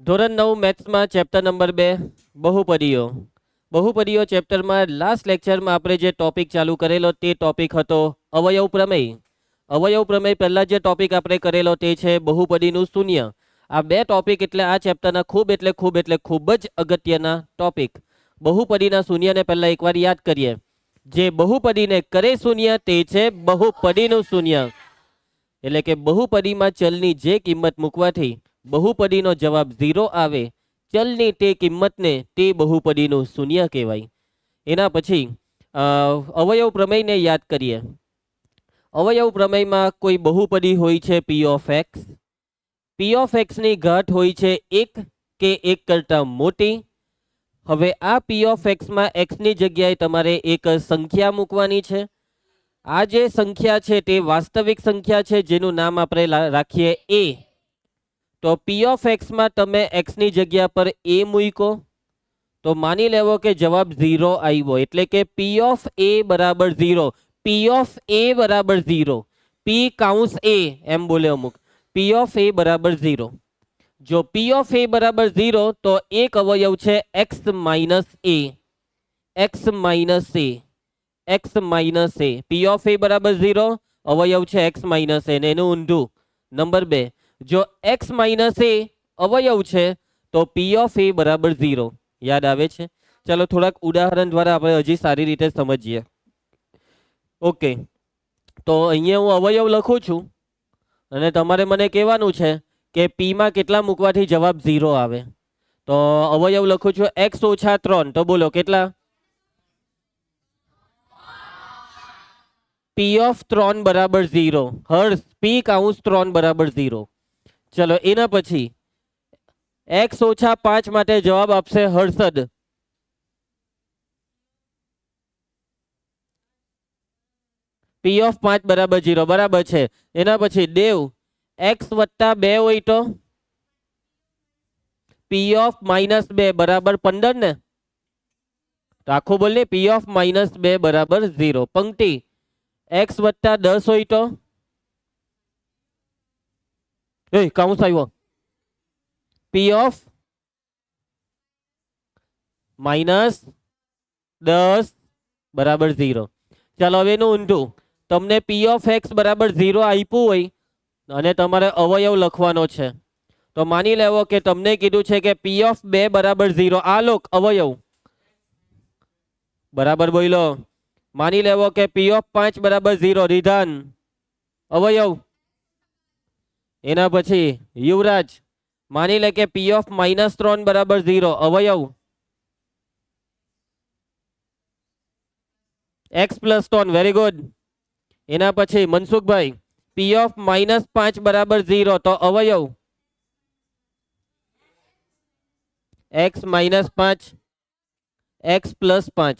ધોરણ નવ મેથ્સમાં chapter number બે બહુપરીઓ બહુપરીઓ ચેપ્ટરમાં લાસ્ટ લેક્ચરમાં આપણે જે ટોપિક ચાલુ કરેલો તે ટોપિક હતો અવયવ પ્રમેય. અવયવ પ્રમેય પહેલાં જે ટોપિક આપણે કરેલો તે છે બહુપરીનું શૂન્ય. આ બે ટોપિક એટલે આ ચેપ્ટરના ખૂબ એટલે ખૂબ એટલે ખૂબ જ અગત્યના ટોપિક બહુપરીના શૂન્યને પહેલાં એકવાર યાદ કરીએ. જે બહુપદીને કરે શૂન્ય તે છે બહુપરીનું શૂન્ય. એટલે કે બહુપદીમાં ચલની જે કિંમત મૂકવાથી બહુપદીનો જવાબ ઝીરો આવે, ચલની તે કિંમતને તે બહુપદીનું શૂન્ય કહેવાય. એના પછી અવયવ પ્રમેયને યાદ કરીએ. અવયવ પ્રમેયમાં કોઈ બહુપદી હોય છે P of X P of એક્સની ઘાત હોય છે એક કે એક કરતાં મોટી. હવે આ પી ઓફ એક્સમાં એક્સની જગ્યાએ તમારે એક સંખ્યા મૂકવાની છે. આ જે સંખ્યા છે તે વાસ્તવિક સંખ્યા છે, જેનું નામ આપણે રાખીએ એ તો પી ઓફ એક્સમાં તમે એક્સની જગ્યા પર એ મૂકો. તો માની લેવો કે જવાબ ઝીરો આવ્યો. એટલે કે પી ઓફ એ બરાબર ઝીરો. પી ઓફ એ બરાબર ઝીરો. પી કાઉન્સ એ એમ બોલે અમુક. પી ઓફ એ બરાબર ઝીરો. જો પી ઓફ એ બરાબર ઝીરો, તો એક અવયવ છે X minus a X minus a X minus a P of a બરાબર ઝીરો, અવયવ છે એક્સ માઇનસ એ ને એનું ઊંધું. નંબર બે. જો એક્સ માઇનસ એ અવયવ છે, તો પી ઓફ એ બરાબર ઝીરો યાદ આવે છે? ચાલો થોડાક ઉદાહરણ દ્વારા આપણે હજી સારી રીતે સમજીએ. ઓકે તો અહીંયા હું અવયવ લખું છું, અને તમારે મને કહેવાનું છે કે પીમાં કેટલા મૂકવાથી જવાબ ઝીરો આવે. તો અવયવ લખું છું એક્સ ઓછા ત્રણ. તો બોલો, કેટલા? પી ઓફ ત્રણ બરાબર ઝીરો હર્ષ પી કાઉન્સ ત્રણ બરાબર ઝીરો ચલો, એના પછી એક્સ ઓછા પાંચ માટે જવાબ આપશે હર્ષદ. પી ઓફ પાંચ બરાબર જીરો બરાબર છે. એના પછી દેવ એક્સ વત્તા બે હોય તો? પી ઓફ માઇનસ બે, બરાબર પંદર ને? તો આખું બોલીએ પી ઓફ માઇનસ બે બરાબર ઝીરો પંક્તિ એક્સ વત્તા દસ હોય તો? એ કાઉન્સ આવ્યો પી ઓફ માઇનસ દસ બરાબર ઝીરો ચાલો હવે એનું ઊંધું તમને પી ઓફ એક્સ બરાબર ઝીરો આપ્યું હોય અને તમારે અવયવ લખવાનો છે તો માની લેવો કે તમને કીધું છે કે પી ઓફ બે બરાબર ઝીરો આ લોક અવયવ બરાબર બોલો માની લેવો કે પી ઓફ પાંચ બરાબર ઝીરો રિધાન અવયવ એના પછી યુવરાજ, માની લે કે પી ઓફ માઇનસ ત્રણ બરાબર ઝીરો અવયવ. એક્સ પ્લસ ત્રણ વેરી ગુડ એના પછી મનસુખભાઈ પી ઓફ માઇનસ પાંચ બરાબર ઝીરો તો અવયવ. એક્સ માઇનસ પાંચ એક્સ પ્લસ પાંચ.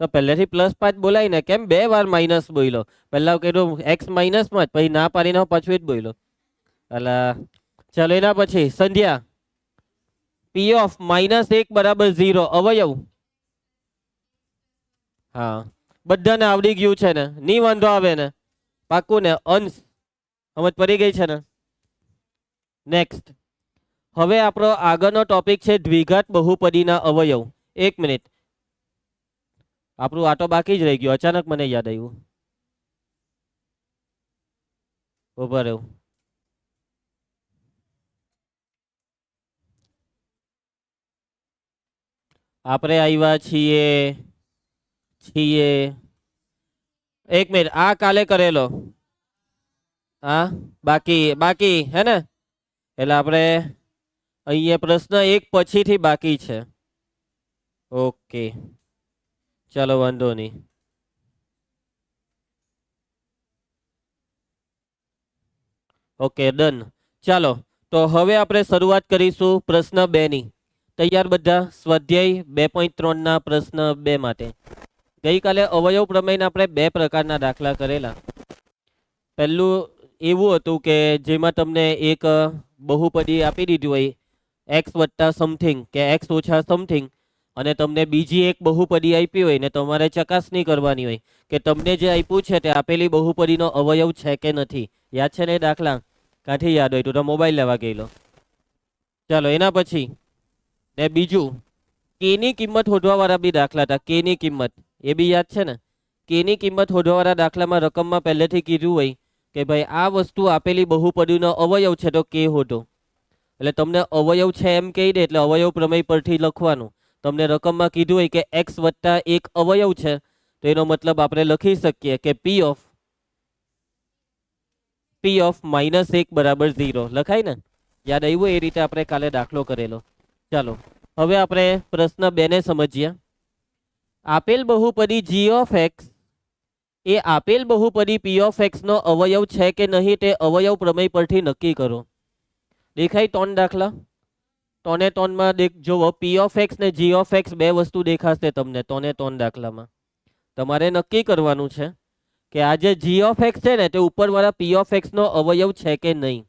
તો પહેલેથી પ્લસ પાંચ બોલાય ને, કેમ? બે વાર માઇનસ બોલ્યો પહેલા કીધું એક્સ માઇનસ પાંચ, પછી ના પાડીને પાછું જ બોલ્યો અલા, ચાલો એના પછી, સંધ્યા. પી ઓફ માઇનસ એક બરાબર ઝીરો અવયવ. હા, બધાને આવડી ગયું છે ને? નહીં વાંધો આવે ને? પાકું ને અંશ સમજ પડી ગઈ છે ને? નેક્સ્ટ હવે આપણો આગળનો ટોપિક છે દ્વિઘાત બહુપદીના અવયવ. એક મિનિટ આપણું આટો બાકી જ રહી ગયો. અચાનક મને યાદ આવ્યું. ઊભા રહેવું આપણે આવ્યા છીએ છીએ. એક મિનિટ, આ કાલે કરેલો. હા, બાકી બાકી, હે ને? એટલે આપણે અહીંયા પ્રશ્ન એક પછીથી બાકી છે. ઓકે. ચાલો, વાંધો નહીં. Okay, done. ચાલો, તો હવે આપણે શરૂઆત કરીશું પ્રશ્ન બે ની તૈયાર બધા સ્વાધ્યાય બે પોઈન્ટ ત્રણના પ્રશ્ન બે માટે. ગઈકાલે અવયવ પ્રમેયના આપણે બે પ્રકારના દાખલા કરેલા. પહેલું એવું હતું કે જેમાં તમને એક બહુપદી આપી દીધી હોય એક્સ વત્તા સમથિંગ કે એક્સ ઓછા સમથિંગ અને તમને બીજી એક બહુપદી આપી હોય ને તમારે ચકાસણી કરવાની હોય કે તમને જે આપ્યું છે તે આપેલી બહુપદીનો અવયવ છે કે નથી. યાદ છે ને દાખલા? કાંઠી યાદ હોય તો મોબાઈલ લેવા ગયેલો. ચાલો, એના પછી ને બીજું કેની કિંમત શોધવાવાળા બી દાખલા હતા કેની કિંમત, એ બી યાદ છે ને? કેની કિંમત શોધવાવાળા દાખલામાં રકમમાં પહેલેથી કીધું હોય કે ભાઈ આ વસ્તુ આપેલી બહુપદીનો અવયવ છે તો કે શોધો એટલે તમને અવયવ છે એમ કહી દે, એટલે અવયવ પ્રમેય પરથી લખવાનું. તમને રકમમાં કીધું હોય કે એક્સ વત્તા એક અવયવ છે, તો એનો મતલબ આપણે લખી શકીએ કે P of P of minus એક બરાબર ઝીરો લખાય ને? યાદ આવ્યું એ રીતે આપણે કાલે દાખલો કરેલો. ચાલો, હવે આપણે પ્રશ્ન બેને સમજીએ. આપેલ બહુપદી જી ઓફ એક્સ એ આપેલ બહુપદી પી ઓફ એક્સનો અવયવ છે કે નહીં તે અવયવ પ્રમેય પરથી નક્કી કરો. દેખાય ત્રણ દાખલા. ત્રણે ત્રણમાં દેખ જુઓ પી ઓફ એક્સ ને જી ઓફ એક્સ બે વસ્તુ દેખાશે તમને, ત્રણે ત્રણ દાખલામાં. તમારે નક્કી કરવાનું છે કે આ જે જી ઓફ એક્સ છે ને તે ઉપરવાળા પી ઓફ એક્સનો અવયવ છે કે નહીં.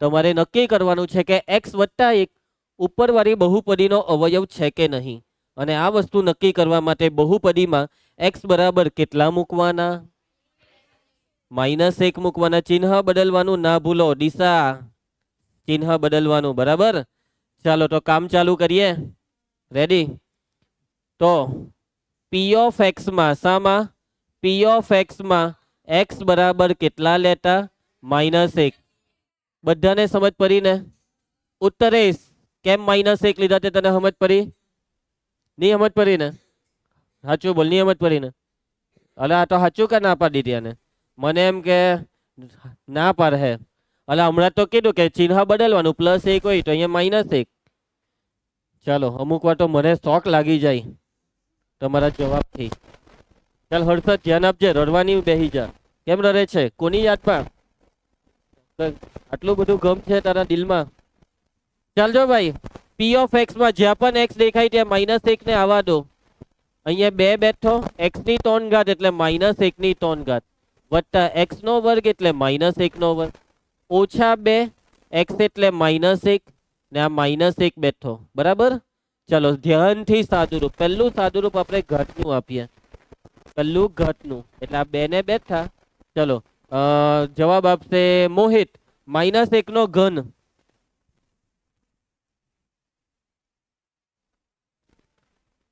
તમારે નક્કી કરવાનું છે કે એક્સ વત્તા એક ઉપરવાળી બહુપદીનો અવયવ છે કે નહીં? અને આ વસ્તુ નક્કી કરવા માટે બહુપદીમાં એક્સ બરાબર કેટલા મૂકવાના? માઇનસ એક મૂકવાના. ચિહ્ન બદલવાનું. ના ભૂલો. દિશા. ચિહ્ન બદલવાનું. બરાબર? ચાલો તો કામ ચાલુ કરીએ. રેડી તો પી ઓફ એક્સમાં શામાં? પી ઓફ એક્સમાં એક્સ બરાબર કેટલા લેતા? માઇનસ એક. બધાને સમજ પડીને ઉત્તરેશ. કેમ માઇનસ એક લીધા તે તને સમજ પડી? નહીં સમજ પડી ને? સાચું બોલ, નહીં સમજ પડી ને? અલે, આ તો સાચું કે ના પાડી દીધી એને મને એમ કે ના પાડે હે. અલે, હમણાં તો કીધું કે ચિહ્ન બદલવાનું પ્લસ એક હોય તો અહીંયા માઇનસ એક. ચાલો, અમુક વાર તો મને શોખ લાગી જાય તમારા જવાબથી. ચાલ હર્ષદ ધ્યાન આપજે, રડવાની બેહી જા. કેમ રડે છે? કોની યાદમાં? આટલું બધું ગમ છે તારા દિલમાં? ચાલજો ભાઈ. પી ઓફ એક્સમાં જ્યાં પણ એક્સ દેખાય ત્યાં માઇનસ એકને આવવા દો. અહીંયા બે બેઠો. એક્સની ત્રણ ઘાત એટલે માઇનસ એકની ત્રણ ઘાત. વત્તા એક્સનો વર્ગ એટલે માઇનસ એકનો વર્ગ. ઓછા બે એક્સ એટલે માઇનસ ને આ માઇનસ એક બેઠો. બરાબર? ચલો ધ્યાનથી સાદુરૂપ. પહેલું સાદુરૂપ આપણે ઘટનું આપીએ. પહેલું ઘટનું એટલે આ બે ને બેઠા. ચલો જવાબ આપશે મોહિત. માઇનસ એકનો ઘન.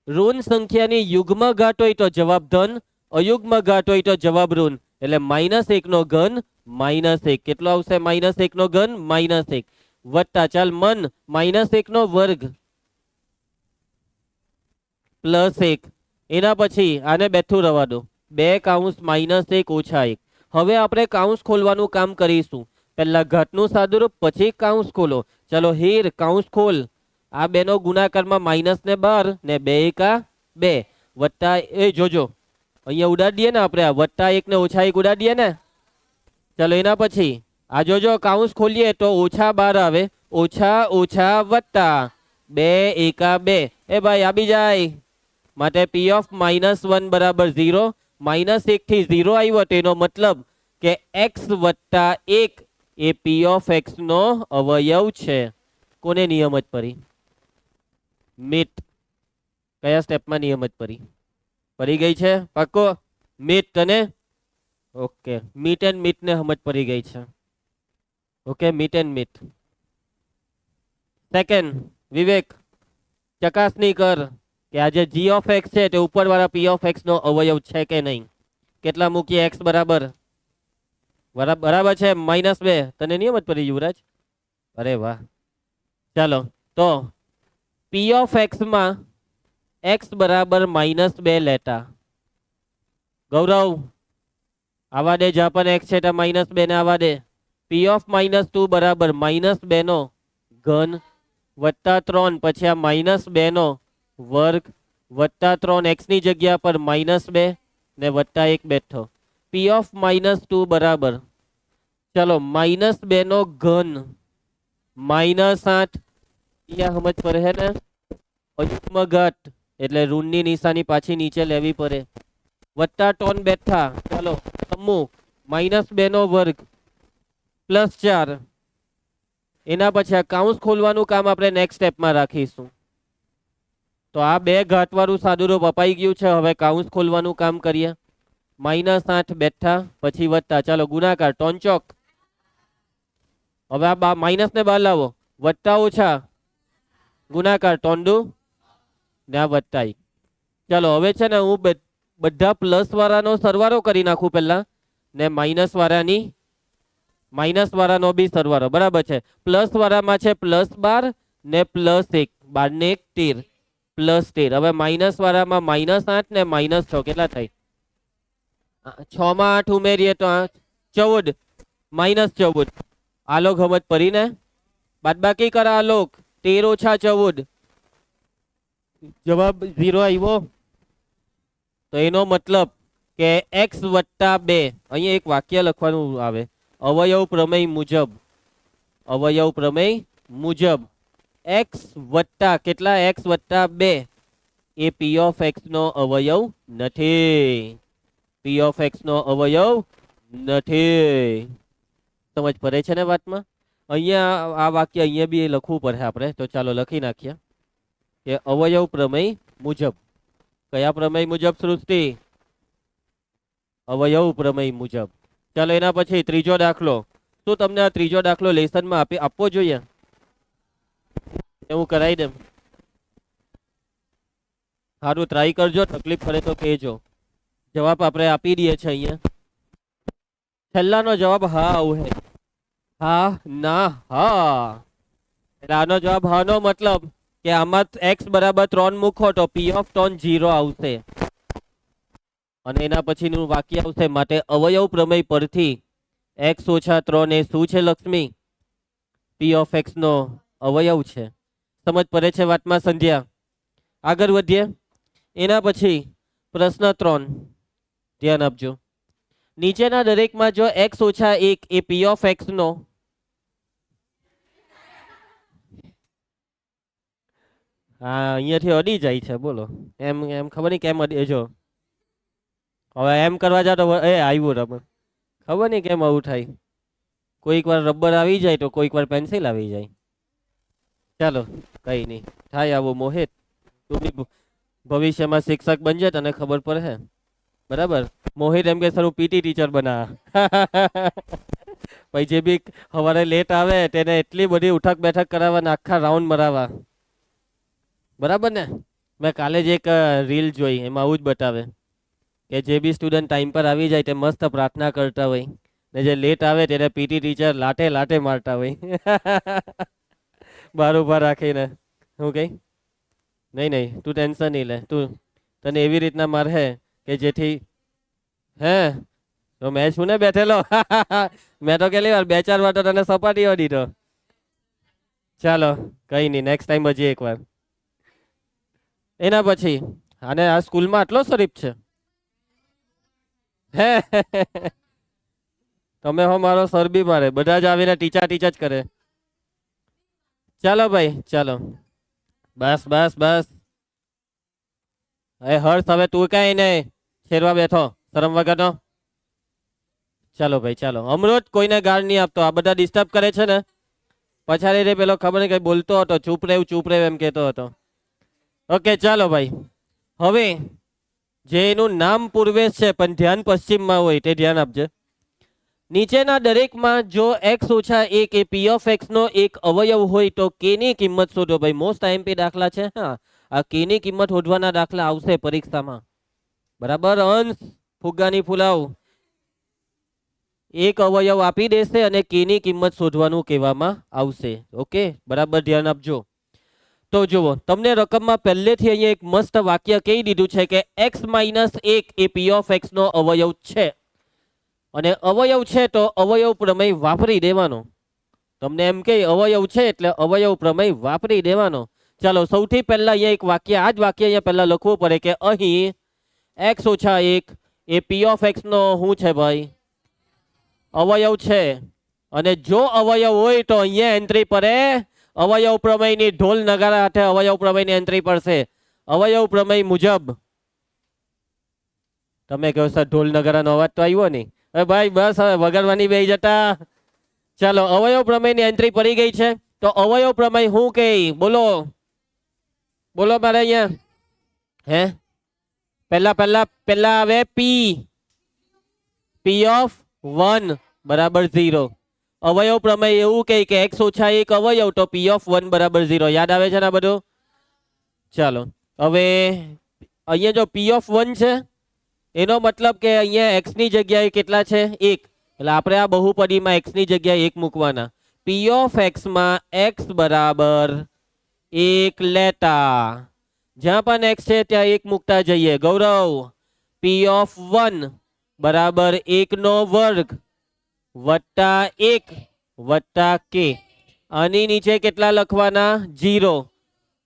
ઋણ સંખ્યાની યુગ્મ ઘાટ હોય તો જવાબ ધન, અયુગ્મ ઘાટ હોય તો જવાબ ઋણ. એટલે માઇનસ એકનો ઘન માઇનસ એક. કેટલો આવશે? માઇનસ એકનો ઘન માઇનસ એક. વત્તા ચાલ મન માઇનસ એકનો વર્ગ. પ્લસ એક. એના પછી આને બેઠું રવા દો. બે કાઉન્સ માઇનસ એક ઓછા એક. હવે આપણે કાઉન્સ ખોલવાનું કામ કરીશું. પહેલા ઘટનું સાદુરૂપ, પછી કાઉન્સ ખોલો. ચલો હીર કાઉન્સ ખોલ. આ બેનો ગુણાકારમાં માઇનસ ને બાર ને બે એકા બે. વત્તા એ જોજો. અહીંયા ઉડાડી દઈએ ને આપણે વત્તા એક ને ઓછા એક ઉડાડીએ ને. ચલો એના પછી આ જોજો કાઉન્સ ખોલીએ તો ઓછા બાર આવે. ઓછા ઓછા, વત્તા. બે, એકા, બે. એ ભાઈ આવી જાય. માટે પી ઓફ માઇનસ વન બરાબર ઝીરો માઇનસ એકથી ઝીરો આવ્યો તેનો મતલબ કે એક્સ વત્તા એક એ પી ઓફ એક્સનો અવયવ છે. કોને નિયમ જ પડી? મીટ. કયા સ્ટેપમાં નિયમત પડી? પડી ગઈ છે? પાક્કો? મીટ તને ઓકે. મીટ એન્ડ મીટને સમજ પડી ગઈ છે. Okay, meet and meet. Second, Vivek. ચકાસણી કર કે આ જે જી ઓફ એક્સ છે તે ઉપરવાળા પી ઓફ એક્સ નો અવયવ છે કે નહીં? કેટલા મૂકીએ એક્સ બરાબર? બરા- બરાબર છે? માઇનસ બે. તને નિયમ જ પડી યુવરાજ? અરે વાહ. ચાલો, તો પી ઓફ એક્સમાં એક્સ બરાબર માઇનસ બે લેતા. ગૌરવ, આવા દે જ્યાં પણ એક્સ છે ત્યાં માઇનસ બે ને આવા દે. પી ઓફ માઇનસ ટુ બરાબર માઇનસ બે નો ઘન વત્તા ત્રણ, પછી આ માઇનસ બે નો વર્ગ વત્તા ત્રણ એક્સની જગ્યા પર માઇનસ બે ને વત્તા એક બેઠો. પી ઓફ માઇનસ ટુ બરાબર. ચલો માઇનસ બે નો ઘન માઇનસ આઠ અહીંયા સમજ પડે છે ને? અયુગ્મ ઘટ એટલે ઋણની નિશાની પાછી નીચે લેવી પડે. વત્તા ટોન બેઠા. ચાલો અમુક માઇનસ બે નો વર્ગ પ્લસ ચાર. એના પછી આ કાઉન્સ ખોલવાનું કામ આપણે નેક્સ્ટ સ્ટેપમાં રાખીશું. તો આ બે ઘાટવાળું સાદુરૂપ અપાઈ ગયું છે. હવે કાઉન્સ ખોલવાનું કામ કરીએ. માઇનસ આઠ બેઠા, પછી વત્તા. ચાલો, ગુણાકાર, ટોન ચોક. હવે આ બા માઇનસ ને બહાર લાવો. વત્તા ઓછા. ગુણાકાર ટોંડુ ને આ વત્તા એક. ચાલો, હવે છે ને હું બધા પ્લસ વાળાનો સરવારો કરી નાખું પહેલા, ને માઇનસ વાળાની માઇનસ વાળાનો બી સરવારો બરાબર છે. પ્લસ વાળામાં છે પ્લસ બાર, ને પ્લસ એક. બાર ને એક તેર. પ્લસ તેર. હવે માઇનસ વાળામાં માઇનસ આઠ ને માઇનસ છ. કેટલા થાય? છ માં આઠ ઉમેરીએ તો ચૌદ. માઇનસ ચૌદ. આલોક હમત પરીને બાદબાકી કરા આલોક તેર ઓછા ચૌદ. જવાબ ઝીરો આવ્યો. તો એનો મતલબ કે એક્સ વત્તા બે. અહીંયા એક વાક્ય લખવાનું આવે. અવયવ પ્રમેય મુજબ. અવયવ પ્રમેય મુજબ. એક્સ વત્તા કેટલા? એક્સ વત્તા બે. એ પી ઓફ એક્સનો અવયવ નથી. પી ઓફ એક્સનો અવયવ નથી. સમજ પડે છે ને વાતમાં? અહીંયા આ વાક્ય અહીંયા બી લખવું પડે આપણે. તો ચાલો લખી નાખીએ. કે અવયવ પ્રમેય મુજબ. કયા પ્રમેય મુજબ, સૃષ્ટિ? અવયવ પ્રમેય મુજબ. ચાલો એના પછી ત્રીજો દાખલો. શું તમને આ ત્રીજો દાખલો લેસનમાં આપી આપવો જોઈએ? એવું કરાવી દે સારું ટ્રાય કરજો. તકલીફ પડે તો કહેજો. જવાબ આપણે આપી દઈએ છીએ અહીંયા. છેલ્લાનો જવાબ હા આવું હે. હા, ના, હા. એટલે આનો જવાબ હા નો મતલબ કે આમાં એક્સ બરાબર ત્રણ મૂકો તો પી ઓફ ટોન ઝીરો આવશે. અને એના પછીનું વાક્ય આવશે માટે અવયવ પ્રમેય પરથી એક્સ ઓછા ત્રણ એ શું છે લક્ષ્મી? પી ઓફ એક્સ નો અવયવ છે. સમજ પડે છે વાતમાં સંધ્યા? આગળ વધીએ. એના પછી પ્રશ્ન ત્રણ ધ્યાન આપજો. નીચેના દરેકમાં જો એક્સ ઓછા એક એ પી ઓફ એક્સનો હા, અહીંયાથી અડી જાય છે, બોલો. એમ એમ ખબર નહીં કેમ અડી જો. હવે એમ કરવા જાવ તો એ આવ્યું રબર. ખબર નહીં કેમ આવું થાય. કોઈક વાર રબર આવી જાય તો કોઈક વાર પેન્સિલ આવી જાય. ચાલો, કઈ નહીં. થાય આવું મોહિત તું બી ભવિષ્યમાં શિક્ષક બનજે તને ખબર પડે બરાબર? મોહિત એમ કે સર હું પીટી ટીચર બના. પછી જે બી સવારે લેટ આવે, તેને એટલી બધી ઉઠક બેઠક કરાવવા ને આખા રાઉન્ડ મરાવવા. બરાબર ને? મેં કાલે જ એક રીલ જોઈ, એમાં આવું જ બતાવે કે જે બી સ્ટુડન્ટ ટાઈમ પર આવી જાય, તે મસ્ત પ્રાર્થના કરતા હોય. ને જે લેટ આવે, તેને પીટી ટીચર લાટે લાટે મારતા હોય. બાર ઊભા રાખીને. હું કઈ નહીં નહીં, તું ટેન્શન નહીં લે. તું, તને એવી રીતના મારે કે જેથી, હે, તો મેં છું ને બેઠેલો. મેં તો કેટલી વાર, બે ચાર વાર તો તને સપાટીઓ દીધો ચાલો, કંઈ નહીં નેક્સ્ટ ટાઈમ હજી એકવાર એના પછી, અને આ સ્કૂલમાં આટલો શરીફ છે? હે તમે હો મારો સર બી મારે, બધા જ આવીને ટીચા ટીચા જ કરે. ચાલો ભાઈ, ચાલો. બસ બસ બસ. એ હર્ષ, હવે તું કાંઈ નહીં. શેરવા બેઠો? શરમ વગરનો? ચાલો ભાઈ, ચાલો. અમૃત કોઈને ગાળ નહીં આપતો. આ બધા ડિસ્ટર્બ કરે છે ને. પછાડી રે પેલો ખબર નહીં, કઈ બોલતો હતો, ચૂપ રહેવું ચૂપ રહેવું એમ કહેતો હતો. ઓકે, ચાલો ભાઈ. હવે, જે એનું નામ પૂર્વેશ છે, પણ ધ્યાન પશ્ચિમમાં હોય તે ધ્યાન આપજે. નીચેના દરેકમાં જો એક્સ ઓછા એક એ પી ઓફ એક્સનો એક અવયવ હોય તો કેની કિંમત શોધો. ભાઈ મોસ્ટ આઈએમપી દાખલા છે. હા, આ કેની કિંમત શોધવાના દાખલા આવશે પરીક્ષામાં. બરાબર? અંશ ફુગ્ગાની ફુલાવ એક અવયવ આપી દેશે અને કેની કિંમત શોધવાનું કહેવામાં આવશે. ઓકે? બરાબર? ધ્યાન આપજો. તો જુઓ, તમને રકમમાં પહેલેથી અહીંયા એક મસ્ત વાક્ય કહી દીધું છે કે એક્સ માઇનસ એક એ પી ઓફ એક્સનો અવયવ છે. અને અવયવ છે તો અવયવ પ્રમેય વાપરી દેવાનો. તમને એમ કે અવયવ છે એટલે અવયવ પ્રમેય વાપરી દેવાનો. ચાલો, સૌથી પહેલા અહીંયા એક વાક્ય, આ જ વાક્ય અહીંયા પહેલા લખવું પડે કે અહીં એક્સ ઓછા એક, એ પી ઓફ એક્સનો શું છે ભાઈ? અવયવ છે. અને જો અવયવ હોય તો અહીંયા એન્ટ્રી પડે અવયવ પ્રમેયની ઢોલ નગારા હાથે અવયવ પ્રમેયની એન્ટ્રી પડશે. અવયવ પ્રમેય મુજબ. તમે કહો સર ઢોલ નગારાનો અવાજ તો આવ્યો નહીં. હવે ભાઈ, બસ હવે વગાડવાની બે જતા. ચાલો, અવયવ પ્રમેયની એન્ટ્રી પડી ગઈ છે. તો અવયવ પ્રમેય હું કે બોલો. બોલો મારે અહીંયા. હે? પહેલા પહેલા પહેલા આવે પી પી ઓફ વન બરાબર ઝીરો અવયવ પ્રમેય એવું કહે કે એક્સ ઓછા એક અવયવ, તો પી ઓફ વન બરાબર ઝીરો યાદ આવે છે ને આ બધું? ચાલો. હવે અહીંયા જો પી ઓફ વન છે, એનો મતલબ કે અહીંયા x ની જગ્યાએ કેટલા છે? એક. એટલે આપણે આ બહુપદીમાં x ની જગ્યાએ એક મૂકવાના. પી ઓફ એક્સમાં એક્સ બરાબર એક લેતા જ્યાં પણ x છે ત્યાં એક મૂકતા જઈએ. ગૌરવ પી ઓફ વન બરાબર એકનો વર્ગ, વત્તા એક, વત્તા કે આની નીચે કેટલા લખવાના? જીરો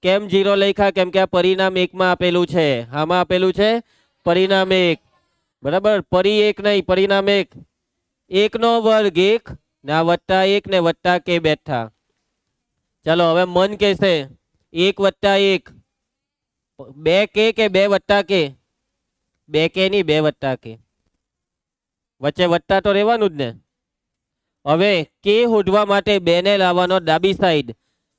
કેમ જીરો લખ્યા? કેમ કે આ પરિણામ એકમાં આપેલું છે. આમાં આપેલું છે પરિણામ એક. બરાબર? પરી એક નહીં, પરિણામ એક. એકનો વર્ગ એક, ને આ વત્તા એક ને વત્તા કે બેઠા. ચાલો, હવે મન કહેશે. એક વત્તા એક. બે કે કે બે વત્તા કે? બે કે નહીં, બે વત્તા કે. વચ્ચે વત્તા તો રહેવાનું જ ને. હવે કે હોઢવા માટે બે ને લાવવાનો ડાબી સાઈડ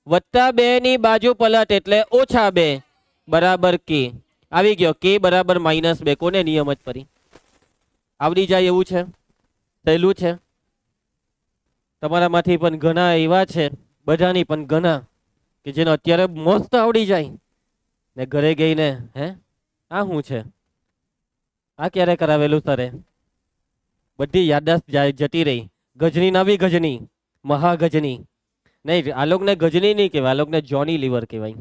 વત્તા બે ની બાજુ પલટ એટલે ઓછા બે. બરાબર કે. આવી ગયો. કે બરાબર માઇનસ બે. કોને નિયમ જ પરી? આવડી જાય એવું છે? સહેલું છે? તમારામાંથી પણ ઘણા એવા છે. બધાની પણ ઘણા કે જેને અત્યારે મસ્ત આવડી જાય. ને ઘરે ગઈને, હે? આ શું છે? આ ક્યારે કરાવેલું સરે બધી યાદદાસ્ત જતી રહી. ગજની નવી ગજની, મહાગજની. નહીં, આ લોકોને ગજની નહીં કહેવાય, આ લોકોને જોની લીવર કહેવાય.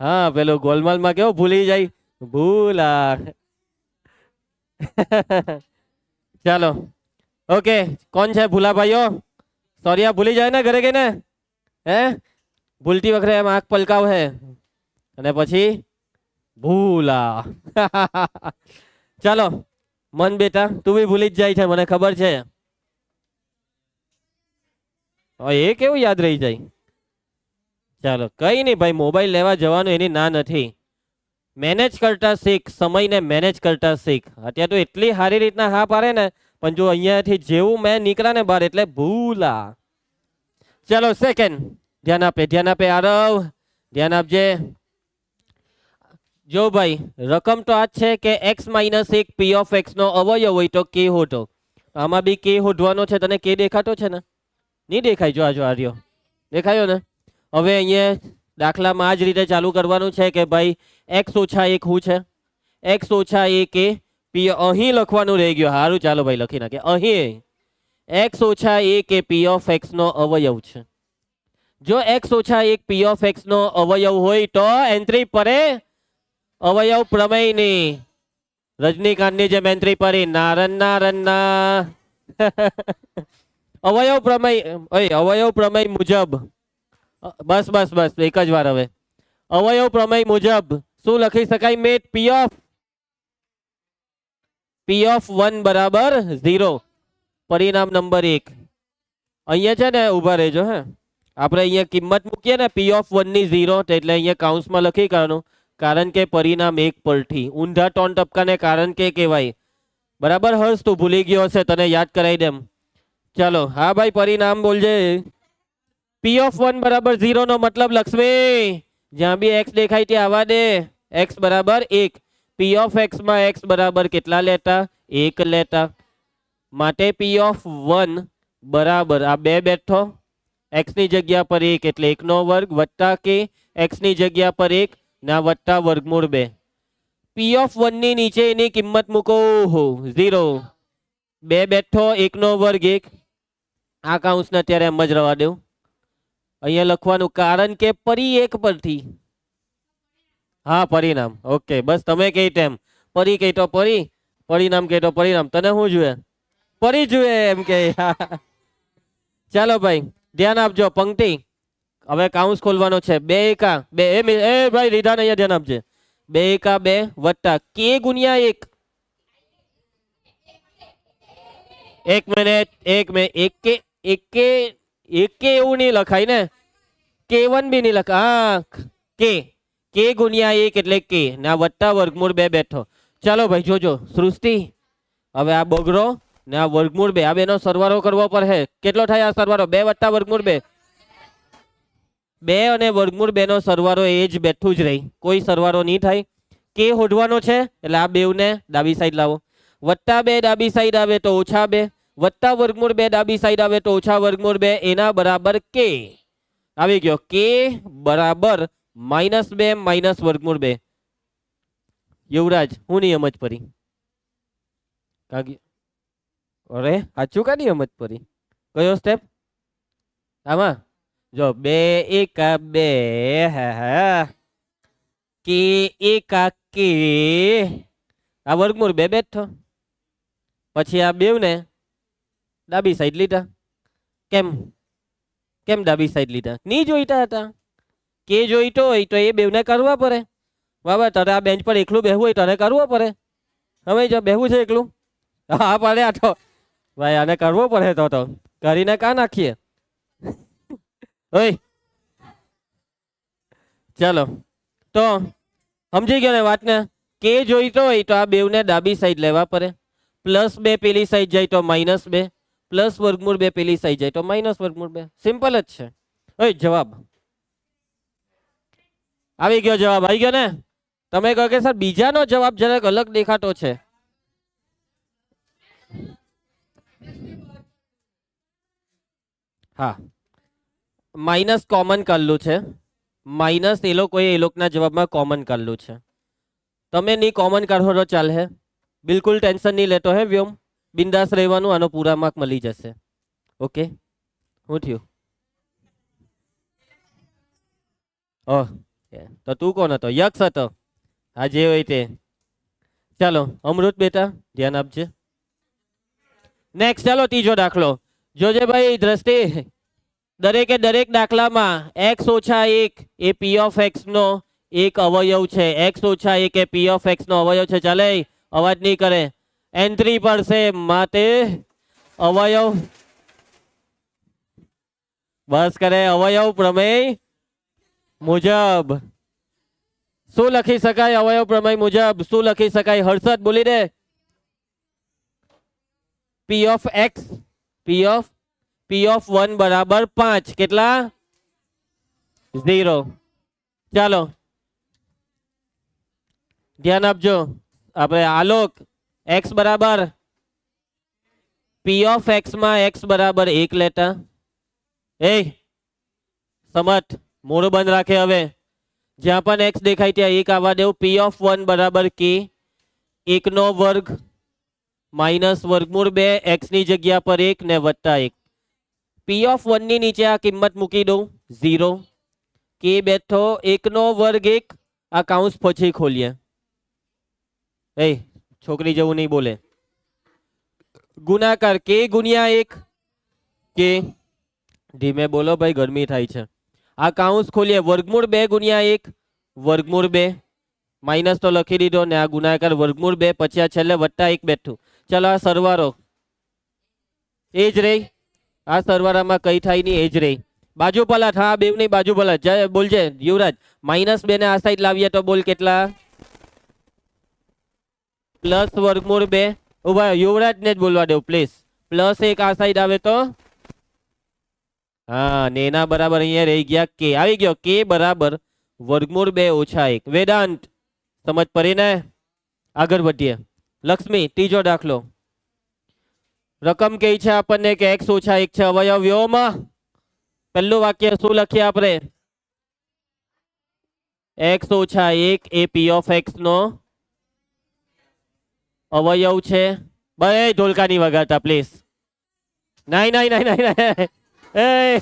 હા, પેલો ગોલમાલમાં કેવો ભૂલી જાય? ભૂલા ચાલો. ઓકે, કોણ છે ભૂલા ભાઈઓ સોરી આ ભૂલી જાય ને ઘરે ગઈને? હે? ભૂલતી વખતે એમ આંખ પલકાવ હે. અને પછી ભૂલા. ચાલો, મન બેટા, તું બી ભૂલી જ જાય છે, મને ખબર છે. એ કેવું યાદ રહી જાય? ચાલો, કઈ નહીં ભાઈ, મોબાઈલ લેવા જવાનું એની ના નથી. મેનેજ કરતા શીખ, સમયને મેનેજ કરતા શીખ. અત્યારે તો એટલી સારી રીતના હા પાડે ને, પણ જો અહીંયાથી જેવું મેં નીકળ્યા ને બહાર, એટલે ભૂલા. ચાલો સેકન્ડ ધ્યાન આપે ધ્યાન આપે, આરવ. ધ્યાન આપજે. જો ભાઈ, રકમ તો આ છે કે એક્સ માઇનસ એક પી ઓફ એક્સનો અવયવ હોય તો કે હોટો આમાં બી કે હોઢવાનો છે, તને કે દેખાતો છે ને? નહીં દેખાય જો આ જો આર્યો. દેખાયો ને? હવે અહીંયા દાખલામાં આ જ રીતે ચાલુ કરવાનું છે કે ભાઈ એક્સ ઓછા એક શું છે? એક્સ ઓછા એક એ પી અહીં લખવાનું રહી ગયું. સારું ચાલો ભાઈ લખી નાખે અહીં. એક્સ ઓછા એક એ પી ઓફ એક્સનો અવયવ છે. જો એક્સ ઓછા એક પી ઓફ એક્સ નો અવયવ હોય તો એન્ટ્રી પરે અવયવ પ્રમેયની. રજનીકાંતની જેમ એન્ટ્રી પરી નારન નારનના અવયવ પ્રમેય ઓય અવયવ પ્રમેય મુજબ. અ, બસ બસ બસ એક જ વાર હવે. અવયવ પ્રમેય મુજબ શું લખી શકાય? Mat P of P of one બરાબર ઝીરો પરિણામ નંબર એક. અહીંયા છે ને ઊભા રહેજો હે. આપણે અહીંયા કિંમત મૂકીએ ને પી ઓફ વનની ઝીરો એટલે અહીંયા કાઉન્સમાં લખી કાઢવાનું કારણ કે પરિણામ એક પલઠી ઊંધા ટોન ટપકાને કારણ કે કહેવાય. બરાબર, હર્ષ, તું ભૂલી ગયો હશે, તને યાદ કરાવી દેમ ચાલો, હા ભાઈ, પરિણામ બોલજે. પી ઓફ વન બરાબર ઝીરોનો મતલબ લક્ષ્મી જ્યાં બી એક્સ દેખાય ત્યાં આવવા દે. એક્સ બરાબર એક. પી ઓફ એક્સમાં એક્સ બરાબર કેટલા લેતા? એક લેતા. માટે પી ઓફ વન બરાબર. આ બે બેઠો. એક્સની જગ્યા પર એક એટલે એકનો વર્ગ વત્તા કે એક્સની જગ્યા પર એક, ના વત્તા વર્ગમૂળ બે. પી ઓફ વનની નીચે એની કિંમત મૂકો. ઝીરો બે બેઠો, એકનો વર્ગ એક. આ કાઉન્સને અત્યારે એમ જ રવા દઉં. અહીંયા લખવાનું કારણ કે પરી એક પરથી. હા, પરિણામ. ઓકે બસ તમે કહી તેમ. પરી કહી તો પરી, પરિણામ કહી તો પરિણામ. તને શું જોઈએ પરી જોઈએ એમ કે. ચાલો ભાઈ. ધ્યાન આપજો, પંક્તિ. હવે કાઉન્સ ખોલવાનો છે. બે એકા, બે. એ ભાઈ રીધા અહીંયા ધ્યાન આપજે. બે એકા, બે વત્તા. કે ગુણ્યા એક? એક મિનિટ એક મિનિટ. એકે એકે એકે એવું નહીં લખાય ને? કે વન બી નહીં લખાય હા, કે. કે ગુણ્યા એક એટલે કે. ના વત્તા વર્ગમૂળ બે બેઠો. ચાલો ભાઈ, જોજો. સૃષ્ટિ. હવે આ બગડો. ને આ વર્ગમૂળ બે, આ બેનો સરવાળો કરવો પડશે કેટલો થાય આ સરવાળો? બે વત્તા વર્ગમૂળ બે. બે અને વર્ગમૂળ બે નો સરવાળો એ જ બેઠું જ રહી. કોઈ સરવાળો નહીં થાય. કે હોઢવાનો છે, એટલે આ બેવને ડાબી સાઈડ લાવો. વત્તા બે ડાબી સાઈડ આવે તો ઓછા બે. વત્તા વર્ગમૂળ બે ડાબી સાઈડ આવે તો ઓછા વર્ગમૂળ બે. એના બરાબર કે. આવી ગયો. કે બરાબર માઇનસ બે, માઇનસ વર્ગમૂળ બે. યુવરાજ, હું નિયમ જ પરી કાગી અરે, સાચું કા અમત પરી? કયો સ્ટેપ આમાં? જો, બે એકા બે, હા કે એકા કે. આ વર્ગમૂળ બે બેઠો પછી આ બેવ ને ડાબી સાઈડ લીધા. કેમ? કેમ ડાબી સાઈડ લીધા? નહીં જોઈતા હતા. કે જોઈતો હોય તો એ બેવને કરવા પડે. બાબા તારે આ બેન્ચ પર એકલું બેહવું હોય તારે કરવું પડે. હવે જો બેહવું છે એકલું. હા પડે આ તો. ભાઈ, આને કરવો પડે તો તો. કરીને કા નાખીએ? ઓય. ચાલો. તો, સમજી ગયો ને વાતને? કે જોઈતો હોય તો આ બેવને ડાબી સાઈડ લેવા પડે. પ્લસ બે પેલી સાઈડ જાય તો માઇનસ બે. પ્લસ વર્ગમૂળ બે પેલી સાઈડ જાય તો માઇનસ વર્ગમૂળ બે. સિમ્પલ જ છે. ઓય, જવાબ. આવી ગયો જવાબ. આવી ગયો ને? તમે કહો કે, સર, બીજાનો જવાબ જરાક અલગ દેખાતો છે. હા. માઇનસ કોમન કરેલું છે. માઇનસ એ લોકોએ એ લોકોના જવાબમાં કોમન કરેલું છે. તમે નહીં કોમન કાઢો તો ચાલે બિલકુલ ટેન્શન નહીં લેતો હે વ્યોમ. બિંદાસ રહેવાનું, આનો પૂરા માર્ક મળી જશે. ઓકે હું થયું? ઓહ તો તું કોણ હતો? યક્ષ હતો. હા જે હોય તે. ચાલો, અમૃત બેટા, ધ્યાન આપજે. નેક્સ્ટ ચાલો, ત્રીજો દાખલો. જોજે ભાઈ દ્રષ્ટિ, દરેકે દરેક દાખલામાં એક્સ ઓછા એક એ પી ઓફ એક્સ નો એક અવયવ છે. એક્સ ઓછા એક એ પી ઓફ એક્સનો અવયવ છે. ચાલે, અવાજ નહીં કરે. એન્ટ્રી પડશે માટે અવયવ. બસ કરે, અવયવ પ્રમેય મુજબ. શું લખી શકાય અવયવ પ્રમેય મુજબ? શું લખી શકાય? હર્ષદ બોલી દે. P of X P of P of one બરાબર પાંચ કેટલા ઝીરો ચાલો ધ્યાન આપજો આપણે આલોક એક્સ બરાબર પી ઓફ એક્સમાં એક્સ બરાબર એક લેતા એ સમત મોડું બંધ રાખે હવે જ્યાં પણ એક્સ દેખાય ત્યાં એક આવવા દેવું પી ઓફ વન બરાબર કે એકનો વર્ગ માઇનસ વર્ગમૂળ બે એક્સની જગ્યા પર એક ને વત્તા એક. પી ઓફ વનની નીચે આ કિંમત મૂકી દઉં ઝીરો કે બેઠો, એકનો વર્ગ એક. આ કાઉન્સ પછી ખોલીએ. એ, છોકરી જેવું નહીં બોલે. ગુણાકાર કે ગુણ્યા એક. કે ધીમે બોલો ભાઈ, ગરમી થાય છે. આ કાઉન્સ ખોલીએ. વર્ગમૂળ બે ગુણ્યા એક. વર્ગમૂળ બે. માઇનસ તો લખી દીધો ને આ ગુણાકાર વર્ગમૂળ બે, પછી આ છેલ્લે વત્તા એક બેઠું. ચાલો આ સરવારો. એ જ રહી. આ સરવારામાં કઈ થાય નહીં એ જ રહી. બાજુ પલાટ હા બે નહીં, બાજુ પલાટ જય બોલજે યુવરાજ. માઇનસ બે ને આ સાઈડ લાવીએ તો બોલ કેટલા? પ્લસ વર્ગમૂળ બે. ઊભા યુવરાજ ને જ બોલવા દેવું પ્લીઝ. પ્લસ એક આ સાઈડ આવે તો? હા, ને એના બરાબર અહીંયા રહી ગયા કે. આવી ગયો, કે બરાબર. વર્ગમૂળ બે ઓછા એક. વેદાંત, સમજ પડી ને? આગળ વધીએ. લક્ષ્મી, ત્રીજો દાખલો. રકમ કઈ છે આપણને કે એક્સ ઓછા એક છે? અવયવ્યોમાં પહેલું વાક્ય શું લખીએ આપણે? એક્સ ઓછા એક એ પી ઓફ એક્સ નો અવયવ છે. બે ઢોલકાની વગાડતા પ્લીઝ નાઈ નાઈ નાઈ નાઈ નાઈ.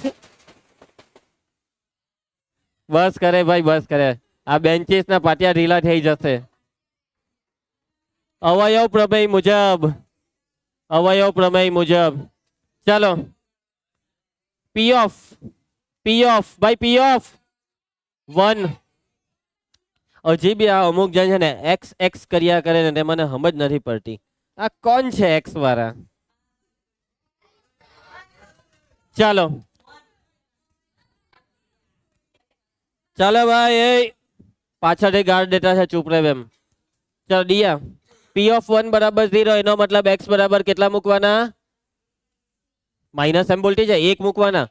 બસ કરે ભાઈ, બસ કરે. આ બેન્ચીસ ના પાટિયા ઢીલા થઈ જશે. અવયવ પ્રમેય મુજબ. અવયવ પ્રમેય મુજબ. ચાલો. P of P of by P of one હજી બી આ અમુક જણ છે ને એક્સ એક્સ કર્યા કરે ને, તે મને સમજ નથી પડતી. આ કોણ છે એક્સ વાળા? ચાલો. ચાલો ભાઈ, એ પાછળ ગાર્ડ ડેટા છે ચૂપ રહે એમ. ચાલો, ડિયા. પી ઓફ વન બરાબર ઝીરો એનો મતલબ એક્સ બરાબર કેટલા મૂકવાના? માઇનસ એમ બોલતી જાય, એક મૂકવાના.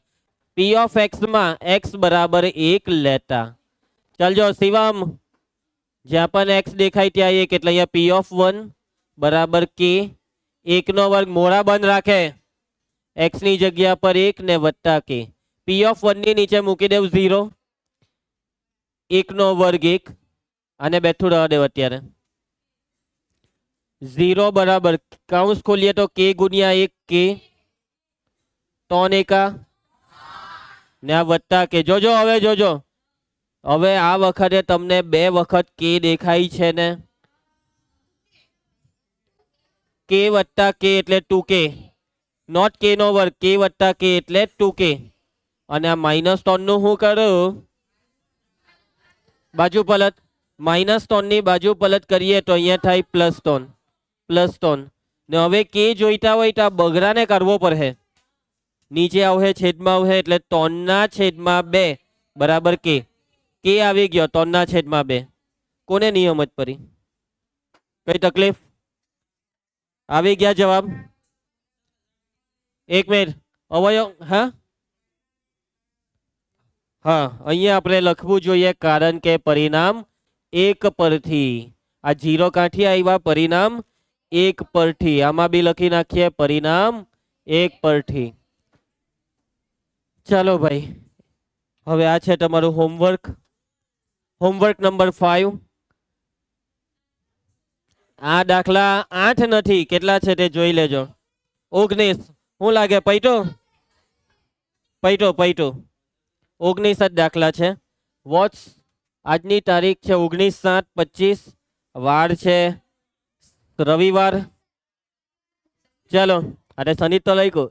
પી ઓફ એક્સમાં એક્સ બરાબર એક લેતા. ચાલજો, શિવમ. જ્યાં પણ એક્સ દેખાય ત્યાં એક, એટલે અહીંયા પી ઓફ વન બરાબર કે એકનો વર્ગ મોડા બંધ રાખે. એક્સની જગ્યા પર એક ને વત્તા કે પી ઓફ વનની નીચે મૂકી દેવ ઝીરો એકનો વર્ગ એક. અને બેઠું રહેવા દેવ અત્યારે. ઝીરો બરાબર. કાઉન્સ ખોલીએ તો કે ગુણ્યા એક કે ત્રણ એકા ને આ વત્તા કે. જોજો હવે જોજો. હવે આ વખતે તમને બે વખત કે દેખાય છે ને. કે વત્તા કે એટલે ટુ કે. નોટ કે નો વર્ગ કે વત્તા કે એટલે ટુ કે. અને આ માઇનસ ત્રણનું હું કરું? બાજુ પલટ. માઇનસ ત્રણની બાજુ પલટ કરીએ તો અહીંયા થાય પ્લસ ત્રણ. પ્લસ ત્રણ. ને હવે કે જોઈતા હોય તો આ બગડાને કરવો પડશે નીચે આવશે છેદમાં આવશે એટલે ત્રણના છેદમાં બે. બરાબર કે? કે આવી ગયો, ત્રણના છેદમાં બે. કોને નિયમત પડી? કઈ તકલીફ? આવી ગયા જવાબ? એક મિનિટ. અવયવ, હા? હા, અહીંયા આપણે લખવું જોઈએ કારણ કે પરિણામ એક પરથી. આ જીરો કાંઠી આવ્યા પરિણામ એક પરથી આમાં બી લખી નાખીએ. પરિણામ એક પરથી ચાલો ભાઈ. હવે આ છે તમારું હોમવર્ક હોમવર્ક નંબર ફાઈવ આ દાખલા આઠ નથી. કેટલા છે તે જોઈ લેજો. ઓગણીસ. શું લાગે પૈટો? પૈટો પૈટો. ઓગણીસ જ દાખલા છે. વોટ્સ આજની તારીખ છે ઓગણીસ સાત પચીસ. વાર છે રવિવાર. ચાલો અરે શનિ તો લખ્યું.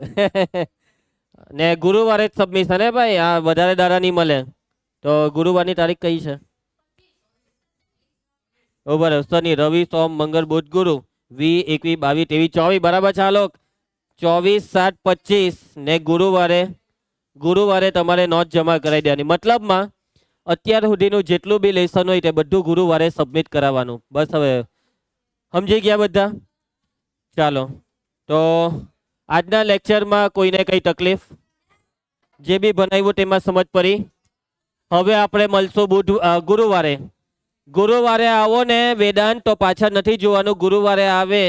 ને ગુરુવારે જ સબમિશન હે ભાઈ, આ વધારે દાડા નહીં મળે. તો ગુરુવારની તારીખ કઈ છે? બરાબર શનિ, રવિ, સોમ, મંગળ, બુધ, ગુરુ. વી, એકવી બાવીસ ત્રેવીસ, ચોવીસ, બરાબર ચાલો ચોવીસ, સાત, પચીસ. ને ગુરુવારે ગુરુવારે તમારે નોંધ જમા કરાવી દેવાની. મતલબમાં અત્યાર સુધીનું જેટલું બી લેસન હોય તે બધું ગુરુવારે સબમિટ કરાવવાનું. બસ હવે સમજી ગયા બધા? ચાલો. તો આજના લેક્ચરમાં કોઈને કંઈ તકલીફ? જે બી બનાવ્યું તેમાં સમજ પડી. હવે આપણે મળશું બુધ ગુરુવારે. ગુરુવારે આવો ને વેદાંત તો પાછળ નથી જોવાનું. ગુરુવારે આવે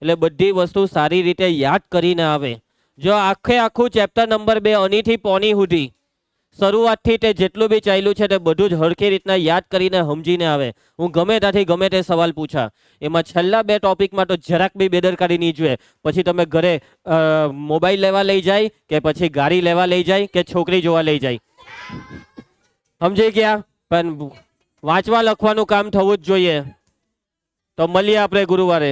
એટલે બધી વસ્તુ સારી રીતે યાદ કરીને આવે. જો આખે આખું ચેપ્ટર નંબર બે અનીથી પોની સુધી શરૂઆતથી તે જેટલું બી ચાલ્યું છે તે બધું જ હરખી રીતના યાદ કરીને સમજીને આવે. હું ગમે ત્યાંથી ગમે તે સવાલ પૂછા. એમાં છેલ્લા બે ટોપિકમાં તો જરાક બી બેદરકારી નહીં જોઈએ પછી તમે ઘરે મોબાઈલ લેવા લઈ જાય કે પછી ગાડી લેવા લઈ જાય કે છોકરી જોવા લઈ જાય? સમજી ગયા? પણ વાંચવા લખવાનું કામ થવું જ જોઈએ. તો મળીએ આપણે ગુરુવારે.